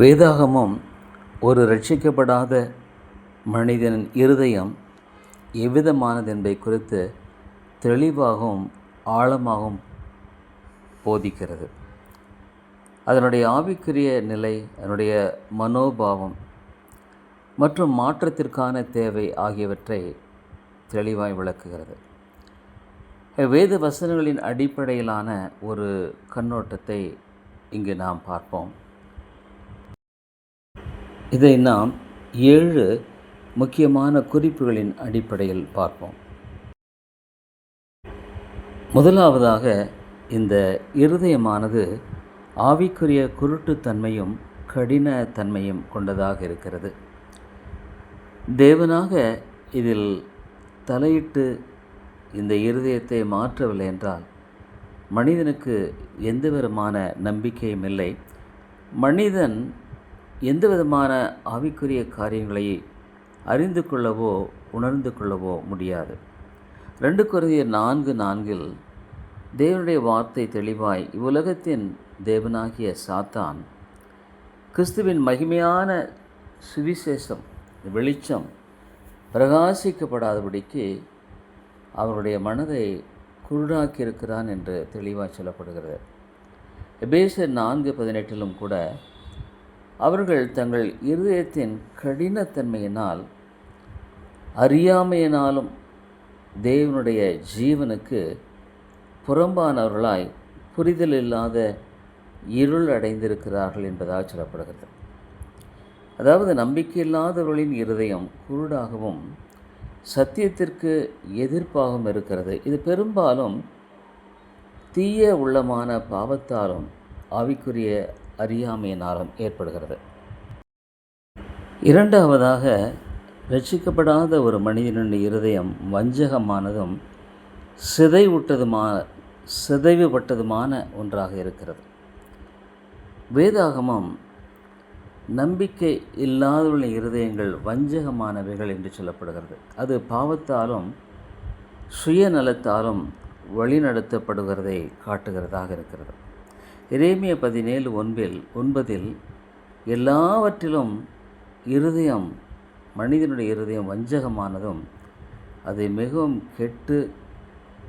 வேதாகமம் ஒரு ரட்சிக்கப்படாத மனிதனின் இருதயம் எவ்விதமானது என்பதை குறித்து தெளிவாகவும் ஆழமாகவும் போதிக்கிறது. அதனுடைய ஆவிக்குரிய நிலை அதனுடைய மனோபாவம் மற்றும் மாற்றத்திற்கான தேவை ஆகியவற்றை தெளிவாய் விளக்குகிறது. வேத வசனங்களின் அடிப்படையிலான ஒரு கண்ணோட்டத்தை இங்கு நாம் பார்ப்போம். இதை நாம் ஏழு முக்கியமான குறிப்புகளின் அடிப்படையில் பார்ப்போம். முதலாவதாக இந்த இருதயமானது ஆவிக்குரிய குருட்டுத்தன்மையும் கடின தன்மையும் கொண்டதாக இருக்கிறது. தேவனாக இதில் தலையிட்டு இந்த இருதயத்தை மாற்றவில்லை என்றால் மனிதனுக்கு எந்த விதமான நம்பிக்கையும் இல்லை. மனிதன் எந்த விதமான ஆவிக்குரிய காரியங்களை அறிந்து கொள்ளவோ உணர்ந்து கொள்ளவோ முடியாது. ரெண்டு குறைய நான்கு நான்கில் தேவனுடைய வார்த்தை தெளிவாய் இவ்வுலகத்தின் தேவனாகிய சாத்தான் கிறிஸ்துவின் மகிமையான சுவிசேஷம் வெளிச்சம் பிரகாசிக்கப்படாதபடிக்கு அவருடைய மனதை குருடாக்கியிருக்கிறான் என்று தெளிவாக சொல்லப்படுகிறது. எபேசர் நான்கு பதினெட்டிலும் கூட அவர்கள் தங்கள் இருதயத்தின் கடினத்தன்மையினால் அறியாமையினாலும் தேவனுடைய ஜீவனுக்கு புறம்பானவர்களாய் புரிதல் இல்லாத இருள் அடைந்திருக்கிறார்கள் என்பதாக சொல்லப்படுகிறது. அதாவது நம்பிக்கையில்லாதவர்களின் இருதயம் குருடாகவும் சத்தியத்திற்கு எதிர்ப்பாகவும் இருக்கிறது. இது பெரும்பாலும் தீய உள்ளமான பாவத்தாலும் ஆவிக்குரிய அறியாமையினாலும் ஏற்படுகிறது. இரண்டாவதாக ரட்சிக்கப்படாத ஒரு மனிதனுடைய இருதயம் வஞ்சகமானதும் சிதைவுட்டதுமான சிதைவுபட்டதுமான ஒன்றாக இருக்கிறது. வேதாகமம் நம்பிக்கை இல்லாதவர்களின் இருதயங்கள் வஞ்சகமானவைகள் என்று சொல்லப்படுகிறது. அது பாவத்தாலும் சுயநலத்தாலும் வழிநடத்தப்படுகிறதை காட்டுகிறதாக இருக்கிறது. இறைமைய பதினேழு ஒன்பில் ஒன்பதில் எல்லாவற்றிலும் இருதயம் மனிதனுடைய இருதயம் வஞ்சகமானதும் அது மிகவும் கெட்டு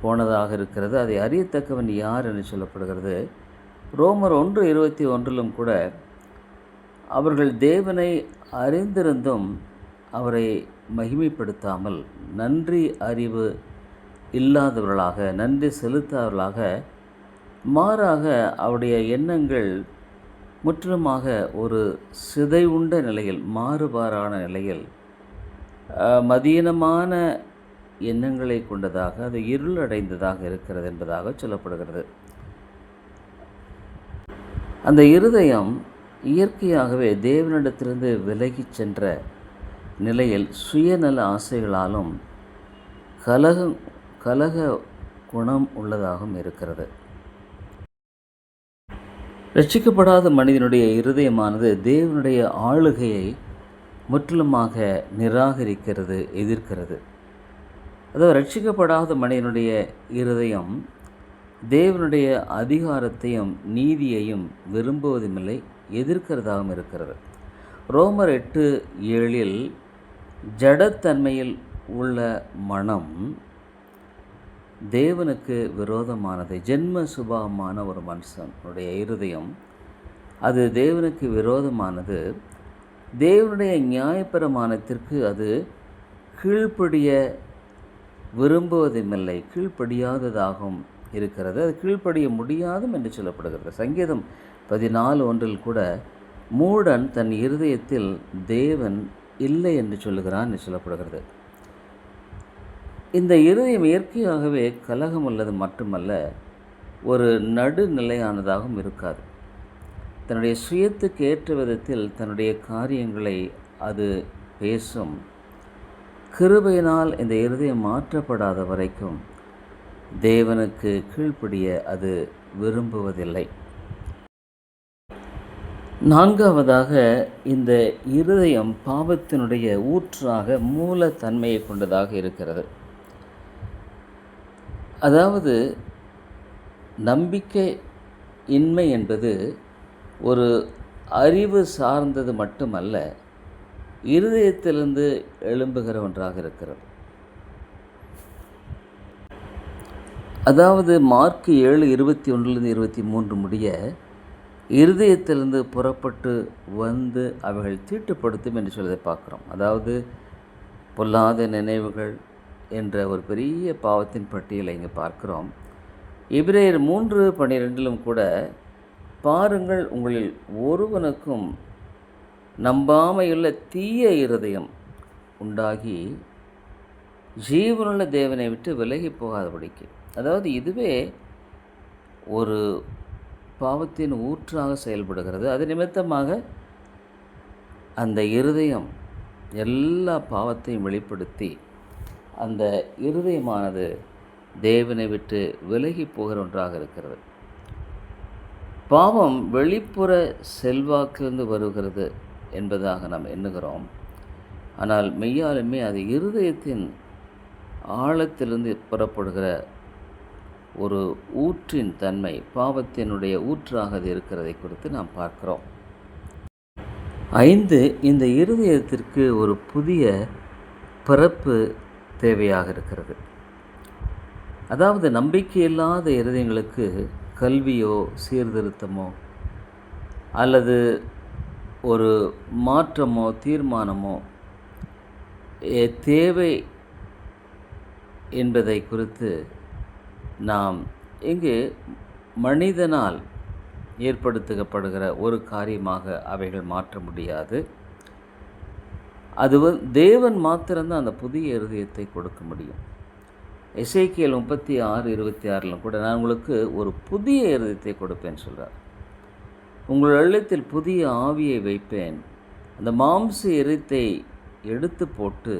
போனதாக இருக்கிறது. அதை அறியத்தக்கவன் யார் என்று சொல்லப்படுகிறது. ரோமர் ஒன்று இருபத்தி ஒன்றிலும் கூட அவர்கள் தேவனை அறிந்திருந்தும் அவரை மகிமைப்படுத்தாமல் நன்றி அறிவு இல்லாதவர்களாக நன்றி செலுத்தாதவர்களாக மாறாக அவருடைய எண்ணங்கள் முற்றிலுமாக ஒரு சிதைவுண்ட நிலையில் மாறுபாறான நிலையில் மதீனமான எண்ணங்களை கொண்டதாக அது இருளடைந்ததாக இருக்கிறது என்பதாக சொல்லப்படுகிறது. அந்த இருதயம் இயற்கையாகவே தேவனிடத்திலிருந்து விலகி சென்ற நிலையில் சுயநல ஆசைகளாலும் கலக கலக குணம் உள்ளதாகவும் இருக்கிறது. ரட்சிக்கப்படாத மனிதனுடைய இருதயமானது தேவனுடைய ஆளுகையை முற்றிலுமாக நிராகரிக்கிறது எதிர்க்கிறது. அதாவது ரட்சிக்கப்படாத மனிதனுடைய இருதயம் தேவனுடைய அதிகாரத்தையும் நீதியையும் விரும்புவதுமில்லை எதிர்க்கிறதாகவும் இருக்கிறது. ரோமர் எட்டு ஏழில் ஜடத்தன்மையில் உள்ள மனம் தேவனுக்கு விரோதமானது ஜென்ம சுபாவமான ஒரு மனுஷனுடைய இருதயம் அது தேவனுக்கு விரோதமானது. தேவனுடைய நியாயப்பிரமாணத்திற்கு அது கீழ்ப்படிய விரும்புவதுமில்லை கீழ்ப்படியாததாகவும் இருக்கிறது. அது கீழ்ப்படிய முடியாதும் என்று சொல்லப்படுகிறது. சங்கீதம் பதினாலு ஒன்றில் கூட மூடன் தன் இருதயத்தில் தேவன் இல்லை என்று சொல்லுகிறான் என்று சொல்லப்படுகிறது. இந்த இருதயம் இயற்கையாகவே கலகம் அல்லது மட்டுமல்ல ஒரு நடுநிலையானதாகவும் இருக்காது. தன்னுடைய சுயத்துக்கு ஏற்ற விதத்தில் தன்னுடைய காரியங்களை அது பேசும். கிருபையினால் இந்த இருதயம் மாற்றப்படாத வரைக்கும் தேவனுக்கு கீழ்ப்படிய அது விரும்புவதில்லை. நான்காவதாக இந்த இருதயம் பாவத்தினுடைய ஊற்றாக மூலத்தன்மையை கொண்டதாக இருக்கிறது. அதாவது நம்பிக்கை இன்மை என்பது ஒரு அறிவு சார்ந்தது மட்டுமல்ல இருதயத்திலிருந்து எழும்புகிற ஒன்றாக இருக்கிறது. அதாவது மார்க் ஏழு இருபத்தி ஒன்றுலேருந்து இருபத்தி மூன்று முடிய இருதயத்திலிருந்து புறப்பட்டு வந்து அவைகள் தீட்டுப்படுத்தும் என்று சொல்வதை பார்க்குறோம். அதாவது பொல்லாத நினைவுகள் என்ற ஒரு பெரிய பாவத்தின் பட்டியலை இங்கே பார்க்கிறோம். இப்ரேயர் மூன்று பன்னிரெண்டிலும் கூட பாருங்கள் உங்களில் ஒருவனுக்கும் நம்பாமையுள்ள தீய இருதயம் உண்டாகி ஜீவனுள்ள தேவனை விட்டு விலகி போகாதபடிக்கு. அதாவது இதுவே ஒரு பாவத்தின் ஊற்றாக செயல்படுகிறது. அது நிமித்தமாக அந்த இருதயம் எல்லா பாவத்தையும் வெளிப்படுத்தி அந்த இருதயமானது தேவனை விட்டு விலகி போகிற ஒன்றாக இருக்கிறது. பாவம் வெளிப்புற செல்வாக்கிலிருந்து வருகிறது என்பதாக நாம் எண்ணுகிறோம். ஆனால் மெய்யாலுமே அது இருதயத்தின் ஆழத்திலிருந்து புறப்படுகிற ஒரு ஊற்றின் தன்மை பாவத்தினுடைய ஊற்றாக அது இருக்கிறதை குறித்து நாம் பார்க்கிறோம். ஐந்து இந்த இருதயத்திற்கு ஒரு புதிய பிறப்பு தேவையாக இருக்கிறது. அதாவது நம்பிக்கையில்லாத இருதயங்களுக்கு கல்வியோ சீர்திருத்தமோ அல்லது ஒரு மாற்றமோ தீர்மானமோ தேவை என்பதை குறித்து நாம் இங்கு மனிதனால் ஏற்படுத்தப்படுகிற ஒரு காரியமாக அவைகள் மாற்ற முடியாது. அது தேவன் மாத்திரம்தான் அந்த புதிய இருதயத்தை கொடுக்க முடியும். இசைக்கியல் முப்பத்தி ஆறு இருபத்தி ஆறில் கூட நான் உங்களுக்கு ஒரு புதிய இருதயத்தை கொடுப்பேன் சொல்கிறார் உங்கள் உள்ளத்தில் புதிய ஆவியை வைப்பேன். அந்த மாம்ச இருதயத்தை எடுத்து போட்டு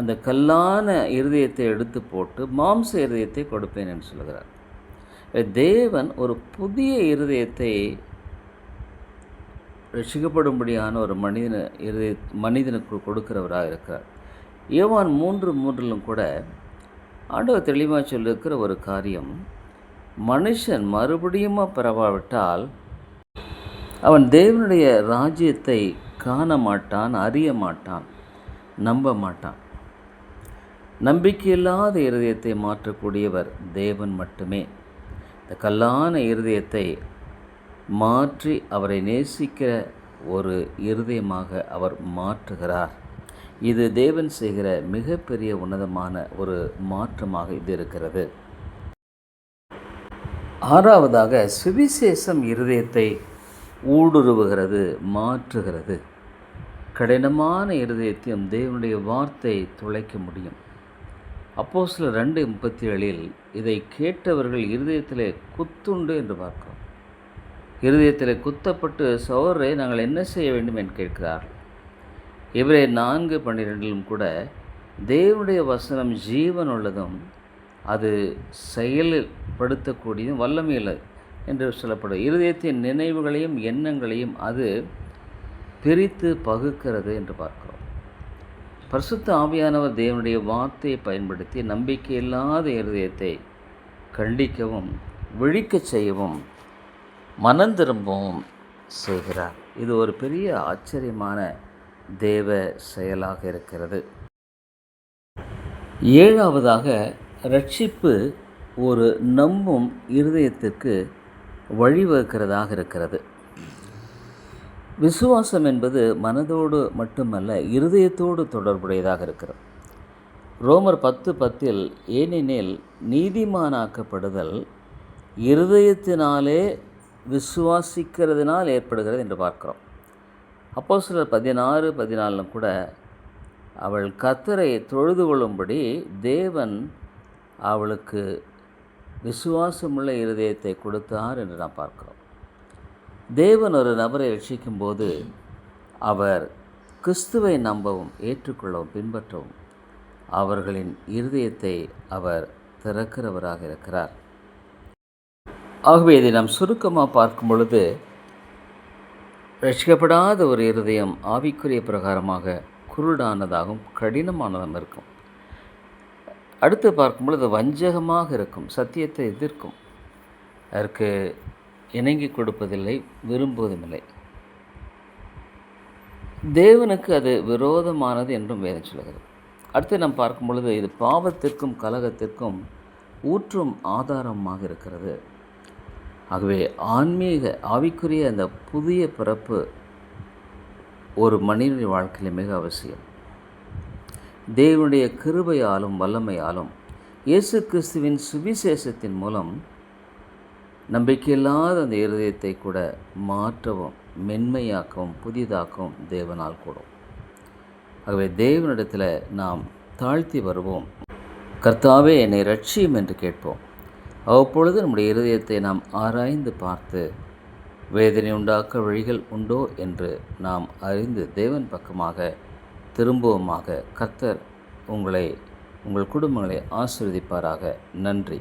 அந்த கல்லான இருதயத்தை எடுத்து போட்டு மாம்ச இருதயத்தை கொடுப்பேன் என்று சொல்கிறார். தேவன் ஒரு புதிய இருதயத்தை ரசிக்கப்படும்படியான ஒரு மனிதன இருதய மனிதனுக்கு கொடுக்கிறவராக இருக்கிறார். ஏவான் மூன்று மூன்றிலும் கூட ஆண்டவர் தெளிவாக சொல்லியிருக்கிற ஒரு காரியம் மனுஷன் மறுபடியும் பெறவாவிட்டால் அவன் தேவனுடைய ராஜ்யத்தை காண மாட்டான் அறிய மாட்டான் நம்ப மாட்டான். நம்பிக்கையில்லாத இருதயத்தை மாற்றக்கூடியவர் தேவன் மட்டுமே. இந்த கல்லான இருதயத்தை மாற்றி அவரை நேசிக்கிற ஒரு இருதயமாக அவர் மாற்றுகிறார். இது தேவன் செய்கிற மிகப்பெரிய உன்னதமான ஒரு மாற்றமாக இது இருக்கிறது. ஆறாவதாக சுவிசேஷம் இருதயத்தை ஊடுருவுகிறது மாற்றுகிறது. கடினமான இருதயத்தையும் தேவனுடைய வார்த்தை துளைக்க முடியும். அப்போ சில ரெண்டு முப்பத்தி ஏழில் இதை கேட்டவர்கள் இருதயத்திலே குத்துண்டு என்று பார்க்கிறோம். இருதயத்தில் குத்தப்பட்டு சோரை நாங்கள் என்ன செய்ய வேண்டும் என்று கேட்கிறார்கள் இவரே நான்கு பன்னிரெண்டிலும் கூட தேவனுடைய வசனம் ஜீவன் உள்ளதும் அது செயல்படுத்தக்கூடியதும் வல்லமையுள்ளது என்று சொல்லப்படும் இருதயத்தின் நினைவுகளையும் எண்ணங்களையும் அது பிரித்து பகுக்கிறது என்று பார்க்கிறோம். பரிசுத்த ஆவியானவர் தேவனுடைய வார்த்தையை பயன்படுத்தி நம்பிக்கையில்லாத இருதயத்தை கண்டிக்கவும் விழிக்கச் செய்யவும் மனம் திரும்பவும் செய்கிறார். இது ஒரு பெரிய ஆச்சரியமான தேவ செயலாக இருக்கிறது. ஏழாவதாக ரட்சிப்பு ஒரு நம்பும் இருதயத்திற்கு வழிவகுக்கிறதாக இருக்கிறது. விசுவாசம் என்பது மனதோடு மட்டுமல்ல இருதயத்தோடு தொடர்புடையதாக இருக்கிறது. ரோமர் பத்து பத்தில் ஏனெனில் நீதிமானாக்கப்படுதல் இருதயத்தினாலே விசுவாசிக்கிறதுனால் ஏற்படுகிறது என்று பார்க்கிறோம். அப்போ சிலர் பதினாறு பதினாலிலும் கூட அவள் கத்தரை தொழுது கொள்ளும்படி தேவன் அவளுக்கு விசுவாசமுள்ள இருதயத்தை கொடுத்தார் என்று நாம் பார்க்கிறோம். தேவன் ஒரு நபரை ரட்சிக்கும்போது அவர் கிறிஸ்துவை நம்பவும் ஏற்றுக்கொள்ளவும் பின்பற்றவும் அவர்களின் இருதயத்தை அவர் திறக்கிறவராக இருக்கிறார். ஆகவே இதை நாம் சுருக்கமாக பார்க்கும் பொழுது ரசிக்கப்படாத ஒரு இருதயம் ஆவிக்குரிய பிரகாரமாக குருடானதாகவும் கடினமானதாகவும் இருக்கும். அடுத்து பார்க்கும் பொழுது வஞ்சகமாக இருக்கும் சத்தியத்தை எதிர்க்கும். அதற்கு இணங்கி கொடுப்பதில்லை விரும்புவதுமில்லை. தேவனுக்கு அது விரோதமானது என்றும் வேதம் சொல்கிறது. அடுத்து நாம் பார்க்கும் பொழுது இது பாவத்திற்கும் கலகத்திற்கும் ஊற்றும் ஆதாரமாக இருக்கிறது. ஆகவே ஆன்மீக ஆவிக்குரிய அந்த புதிய பிறப்பு ஒரு மனிதனுடைய வாழ்க்கையில் மிக அவசியம். தேவனுடைய கிருபையாலும் வல்லமையாலும் இயேசு கிறிஸ்துவின் சுவிசேஷத்தின் மூலம் நம்பிக்கையில்லாத அந்த இருதயத்தை கூட மாற்றவும் மென்மையாக்கவும் புதிதாக்கவும் தேவனால் கூடும். ஆகவே தேவனிடத்தில் நாம் தாழ்த்தி வருவோம். கர்த்தாவே என்னை ரட்சியும் என்று கேட்போம். அவ்வப்பொழுது நம்முடைய இருதயத்தை நாம் ஆராய்ந்து பார்த்து வேதனை உண்டாக்க வழிகள் உண்டோ என்று நாம் அறிந்து தேவன் பக்கமாக திரும்பவுமாக கர்த்தர் உங்களை உங்கள் குடும்பங்களை ஆசிர்வதிப்பாராக. நன்றி.